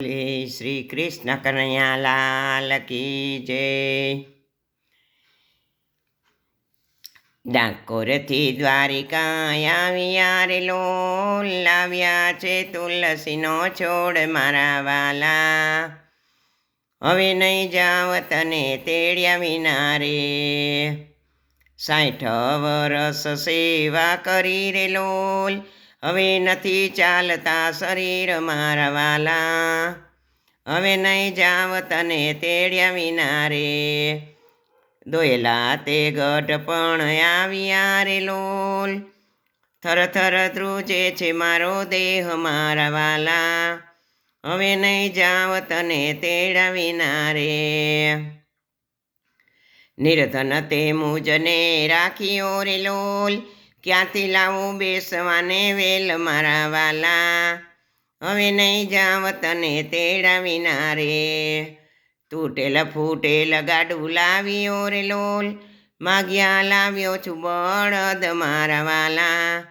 શ્રી કૃષ્ણ કનૈયા લાલ કી જય ડાકોરથી દ્વારિકા આવ્યા રે લોલ લાવ્યા છે તુલસીનો છોડ મારા વાલા હવે નહીં જાવ તને તેડ્યા વિના રે સાઠ વરસ સેવા કરી રે લોલ હવે નથી ચાલતા શરીર મારા વાલા. હવે નહીં જાવ તને તેડ્યા વિના રે દોયલા તે ગઢ પણ આવ્યા રે લોલ. થર થર ધ્રુજે છે મારો દેહ મારા વાલા. હવે નહીં જાવ તને તેડા વિના રે નિર્ધન તે મુજને રાખ્યો રે લોલ. ક્યાંથી લાવું બેસવાને વેલ મારા વાલા? હવે નહીં જાવ તને તેડા વિના રે તૂટેલ ફૂટેલ ગાડું લાવ્યો રે લોલ. માગ્યા લાવ્યો છું બળદ મારા વાલા.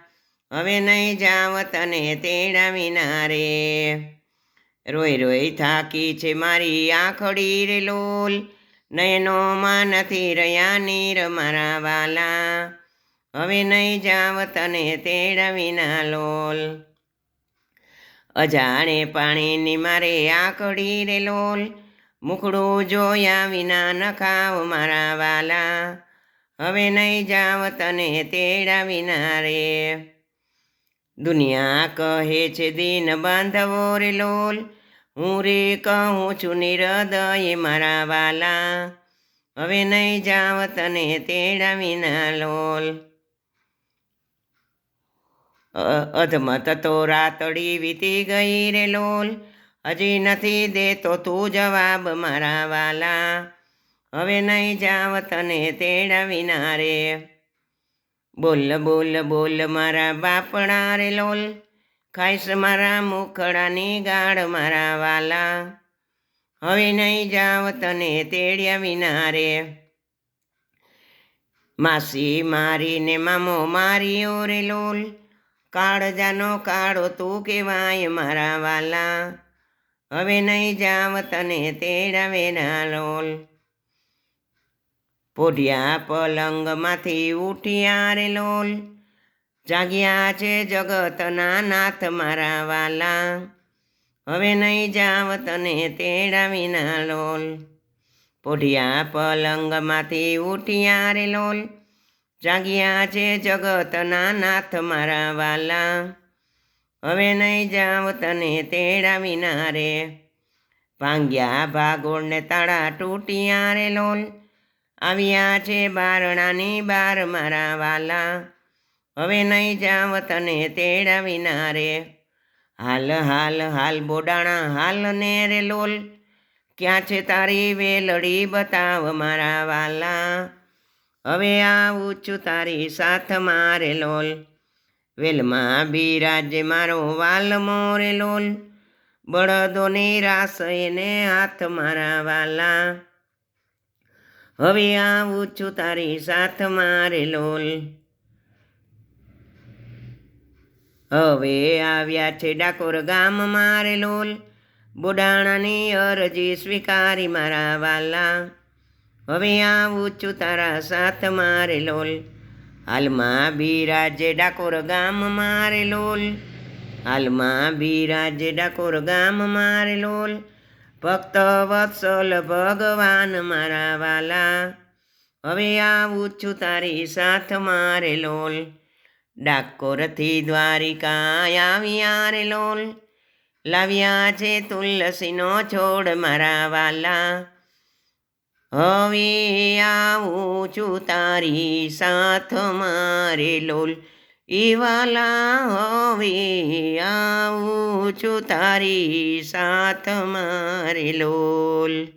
હવે નહીં જાવ તને તેડા વિના રે રોઈ રોઈ થાકી છે મારી આંખડી રે લોલ. નયનોમાં નથી રહ્યા નીર મારા વાલા. હવે નહીં જાવ તને તેડા વિના લોલ. અજાણે પાણીની મારે આંકડી રે લોલ. મુકડું જોયા વિના ન ખાવ મારા વાલા. હવે નહીં જાવ તને તેડા વિના રે. દુનિયા કહે છે દિન બાંધવો રે લોલ. હું રે કહું છું નિરદય મારા વાલા. હવે નહીં જાવ તને તેડા વિના લોલ. અધમત તો રાતડી વીતી ગઈ રે લોલ. હજી નથી દેતો તું જવાબ મારા વાલા. હવે નહીં જાવ તને તેડા વિના રે. બોલ બોલ બોલ મારા બાપડા રે લોલ. ખાઈશ મારા મુખડાની ગાઢ મારા વાલા. હવે નહીં જાવ તને તેડ્યા વિના રે. માસી મારીને મામો માર્યો રે લોલ. કાળજાનો કાળો તું કહેવાય મારા વાલા. હવે નહીં જાવ તને તેડા વેના લોલ. પોઢિયા પલંગમાંથી ઉઠ્યા રે લોલ. જાગ્યા છે જગતના નાથ મારા વાલા. હવે નહીં જાવ તને તેડા વિના લોલ. પોઢિયા પલંગમાંથી ઉઠ્યા રે લોલ. જાગ્યા છે જગતના નાથ મારા વાલા. હવે નહીં જાવ તને તેડા વિના રે ભાંગ્યા ભાગોળને તાળા તૂટ્યા રે લોલ. આવ્યા છે બારણાની બાર મારા વાલા. હવે નહીં જાવ તને તેડા વિના રે હાલ હાલ હાલ બોડાણા હાલ ને રે લોલ. ક્યાં છે તારી વેલડી બતાવ મારા વાલા? હવે આવું છું તારી સાથ મારે લોલ. વેલમાં બિરાજે મારો વાલ મોરે લોલ. બળદોની રાસ એને હાથ મારા વાલા. હવે આવું છું તારી સાથ મારે લોલ. હવે આવ્યા છે ડાકોર ગામ મારે લોલ. બુડાણાની અરજી સ્વીકારી મારા વાલા. હવે આવું છું તારા સાથ મારે લોલ. હાલમાં બિરાજે ડાકોર ગામ મારે લોલ. હાલમાં બિરાજે ડાકોર ગામ મારે લોલ. ભક્ત વત્સલ ભગવાન મારા વાલા. હવે આવું છું તારી સાથ મારે લોલ. ડાકોરથી દ્વારિકા આવ્યા રે લોલ. લાવ્યા છે તુલસીનો છોડ મારા વાલા. હવે આવું છું તારી સાથ મારે લોલ. ઈ હવે આવું છું તારી સાથ મારે લોલ.